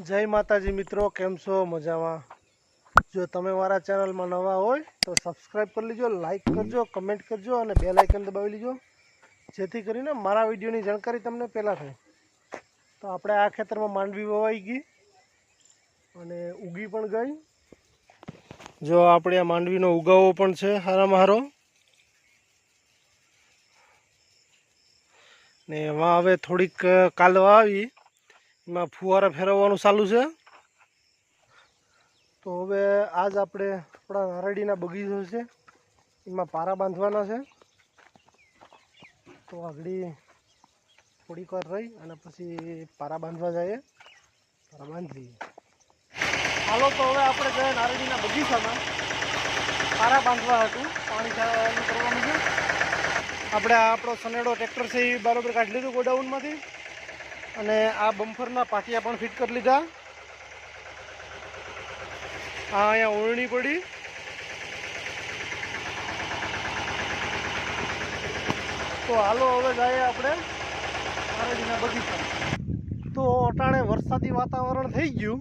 જય માતાજી મિત્રો, કેમ છો? મજામાં? જો તમે મારા ચેનલમાં નવા હોય તો સબસ્ક્રાઈબ કરી લેજો લાઇક કરજો કમેન્ટ કરજો અને બે લાઇકન દબાવી લેજો. જેથી કરીને મારા વિડીયોની જાણકારી તમને પહેલાં થાય. તો આપણે આ ખેતરમાં માંડવી વવાઈ ગઈ અને ઉગી પણ ગઈ. જો આપણે આ માંડવીનો ઉગાવો પણ છે હારામાં હારો ને એમાં હવે થોડીક કાલવા આવી. એમાં ફુવારા ફેરવવાનું ચાલુ છે. તો હવે આજ આપણે આપણા નારળીના બગીચો છે. એમાં પારા બાંધવાના છે. તો આગળ થોડીક વાર રહી અને પછી પારા બાંધવા જઈએ. પારા બાંધી લઈએ. હાલો, તો હવે આપણે ગયા નારળીના બગીચામાં. પારા બાંધવા હતું. પાણી કરવાનું છે આપણે આપણો સનેડો ટ્રેક્ટર છે એ બરાબર કાઢી લીધું ગોડાઉનમાંથી. અને આ બમ્ફરના પાટિયા પણ ફિટ કરી લીધા. આ અહીંયા ઓળણી પડી. તો હાલો હવે જઈએ આપણે નારળીના બગીચા તો અટાણે વરસાદી વાતાવરણ થઈ ગયું.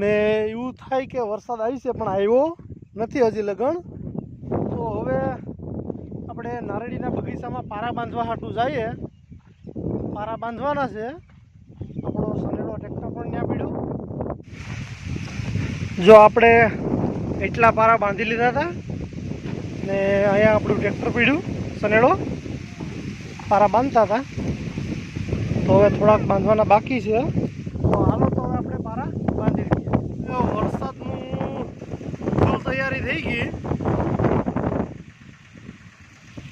ને એવું થાય કે વરસાદ આવી છે, પણ આવ્યો નથી હજી લગ્ન. તો હવે આપણે નારળીના બગીચામાં પારા બાંધવા હાટું જઈએ. પારા બાંધવાના છે. આપણો સલેડો ટ્રેક્ટર પણ ત્યાં પીડ્યું. જો આપણે એટલા પારા બાંધી લીધા હતા ને અહીંયા આપણું ટ્રેક્ટર પીડ્યું, સનેડો. પારા બાંધતા હતા. તો હવે થોડાક બાંધવાના બાકી છે. તો હાલો તો હવે આપણે પારા બાંધી દઈએ વરસાદનું ફૂલ તૈયારી થઈ ગઈ.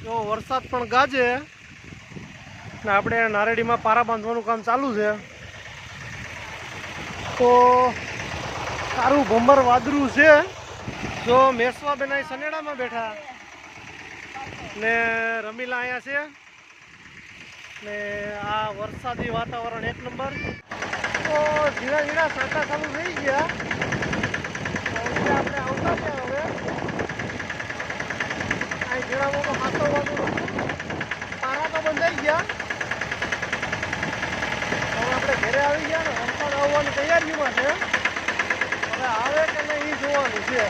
જો વરસાદ પણ ગાજે. ને આપણે નારેડીમાં પારા બાંધવાનું કામ ચાલુ છે. તો સારું ભમર વાદરું છે. જો મેસવાબેન અહીં સનેડામાં બેઠા. ને રમીલા અહીંયા છે. ને આ વરસાદી વાતાવરણ એક નંબર. તો ધીરા ધીરા સાંટા ચાલુ થઈ ગયા તો હવે આપણે આવતા ત્યાં હવે અહીં જીરામાં હાથો વાગું પારા તો બંધાઈ ગયા હવે આપણે ઘરે આવી ગયા ને વરસાદ આવવાની તૈયારીમાં છે હવે આવે કે નહીં એ જોવાનું છે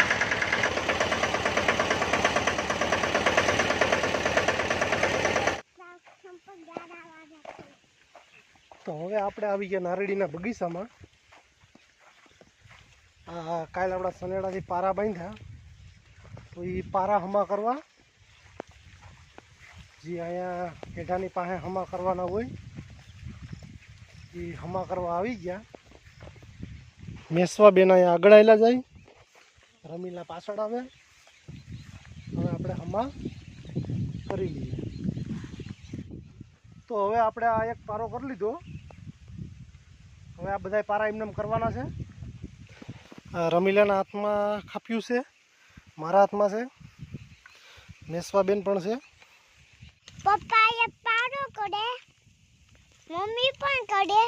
તો હવે આપણે આવી ગયા નારળીના બગીચામાં. આ કાલે આપણા સનેડાથી પારા બાંધ્યા. તો એ પારા હમા કરવા. જે અહીંયા પેઢાની પાસે હમા કરવાના હોય એ હમા કરવા આવી ગયા. મેસવા બેન અહીંયા આગળ આવેલા જાય. રમીલા પાછળ આવે. હવે આપણે હમા કરી લઈએ. તો હવે આપણે આ એક પારો કરી લીધો. હવે આ બધા પારા એમને એમ કરવાના છે. રમીલાના હાથમાં ખાપ્યું છે. મારા હાથમાં છે. નેસવાબેન પણ છે. પપ્પા એ પાડો કરે મમ્મી પણ કરે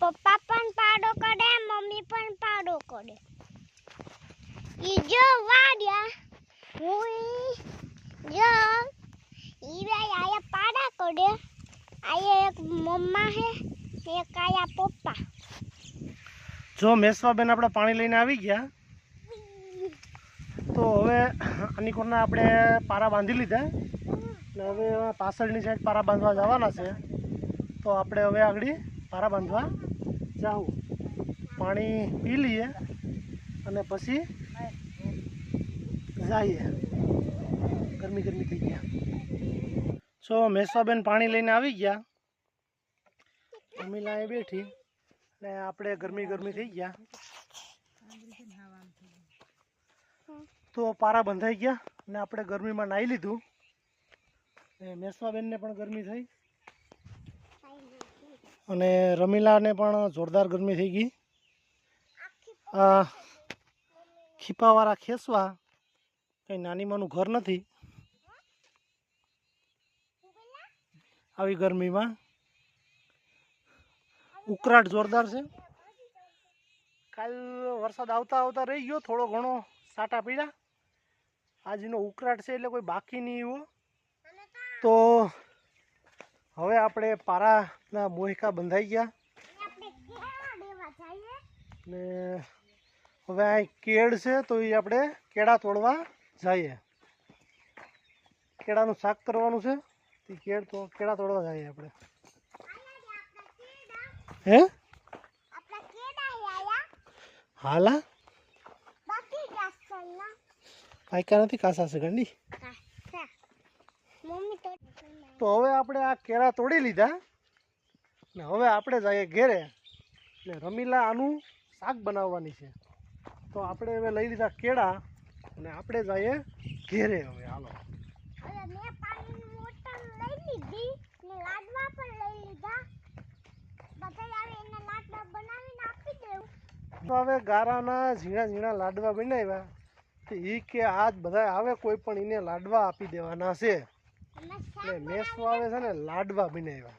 પપ્પા પણ પાડો કરે, મમ્મી પણ પાડો કરે. ઈ જો વાડ્યા હું જો ઈ બે આયા પાડા કરે. આયા એક મમ્મા હે, એક આયા પપ્પા. જો મેસવાબેન આપણે પાણી લઈને આવી ગયા. તો હવે આની કોરના આપણે પારા બાંધી લીધા. ને હવે પાછળની સાઈડ પારા બાંધવા જવાના છે. તો આપણે હવે આગળ પારા બાંધવા જાવું પાણી પી લઈએ અને પછી જઈએ. ગરમી ગરમી થઈ ગયા. જો મેસવાબેન પાણી લઈને આવી ગયા. અમીલા એ બેઠી ને આપણે ગરમી ગરમી થઈ ગયા. તો પારા બંધાઈ ગયા ને આપણે ગરમીમાં નાહી લીધું. ને મેસવાબેનને પણ ગરમી થઈ. અને રમીલાને પણ જોરદાર ગરમી થઈ ગઈ. ખીપાવાળા ખેસવા કંઈ નાનીમાંનું ઘર નથી. આવી ગરમીમાં ઉકળાટ જોરદાર છે. કાલ વરસાદ આવતા આવતા રહી ગયો, થોડો ઘણો સાટા પીડ્યા આજનો ઉકળાટ છે એટલે કોઈ બાકી નહીં એવો તો હવે આપણે પારાના મોહિકા બંધાઈ ગયા. ને હવે આ કેળ છે તો એ આપણે કેળા તોડવા જઈએ. કેળાનું શાક કરવાનું છે. તે કેળ તો કેળા તોડવા જઈએ આપણે. હે? હાલા? પાયકા નથી, કાસા છે ગંડી? તો હવે આપણે આ કેળા તોડી લીધા. ને હવે આપણે જઈએ ઘેરે. ને રમીલા આનું શાક બનાવવાની છે. તો આપણે હવે લઈ લીધા કેળા અને આપણે જઈએ ઘેરે હવે હાલો. તો હવે ગારાના ઝીણા ઝીણા લાડવા બનાવ્યા તો એ કે આજ બધા આવે કોઈ પણ એને લાડવા આપી દેવાના છે. એટલે મેસો મેસવા આવે છે ને લાડવા બનાવ્યા.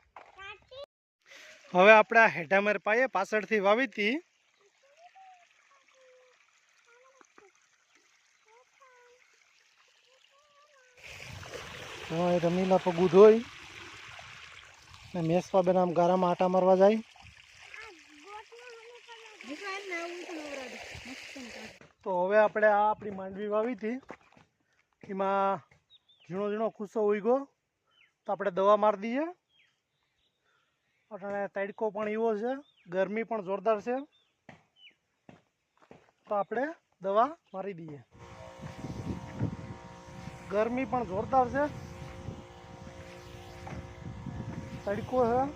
હવે આપણે આ હેઠામેર પાયે પાછળથી વાવી હતી હવે રમીલા પગું ધોઈ ને મેસવા બેન આમ ગારામાં આટા મારવા જાય. તો હવે આપણે આ આપણી માંડવી વાવી હતી. એમાં ઝીણો ઝીણો કુસો ઉગ્યો તો આપણે દવા મારી દઈએ. અને તડકો પણ એવો છે, ગરમી પણ જોરદાર છે. તો આપણે દવા મારી દઈએ. ગરમી પણ જોરદાર છે. તડકો છે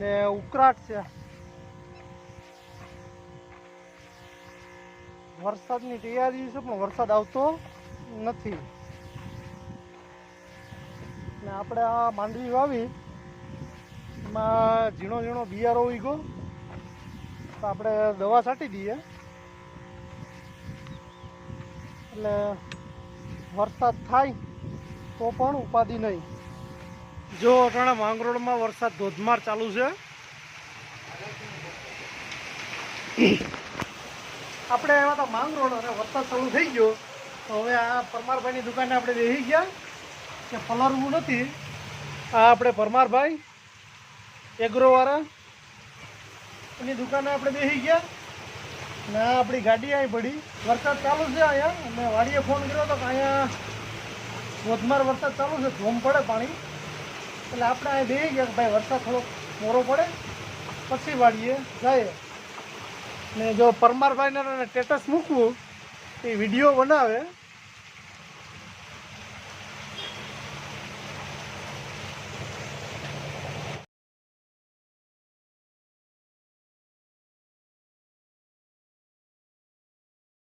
ને ઉકળાટ છે. વરસાદની તૈયારી છે, પણ વરસાદ આવતો નથી. ને આપણે આ માંડવી વાવી, એમાં ઝીણો ઝીણો બિયારો ઉગ્યો. તો આપણે દવા છાંટી દઈએ. એટલે વરસાદ થાય તો પણ ઉપાધિ નહીં. જો અટાણા માંગરોળમાં વરસાદ ધોધમાર ચાલુ છે. આપણે એવા તો માંગરોળ અને વરસાદ ચાલુ થઈ ગયો. તો હવે આ પરમારભાઈની દુકાને આપણે બેસી ગયા કે પલરવું નથી. આ આપણે પરમારભાઈ એગ્રોવાળા એની દુકાને આપણે બેસી ગયા. ને આ આપણી ગાડી આવી પડી. વરસાદ ચાલુ છે અહીંયા. અને વાડીએ ફોન કર્યો તો કે અહીંયા ધોધમાર વરસાદ ચાલુ છે. ધોમ પડે પાણી. એટલે આપણે અહીં બેસી ગયા કે ભાઈ વરસાદ થોડોક મોરો પડે, પછી વાડીએ જાય ને જો પરમારભાઈને સ્ટેટસ મૂકવું, એ વીડિયો બનાવે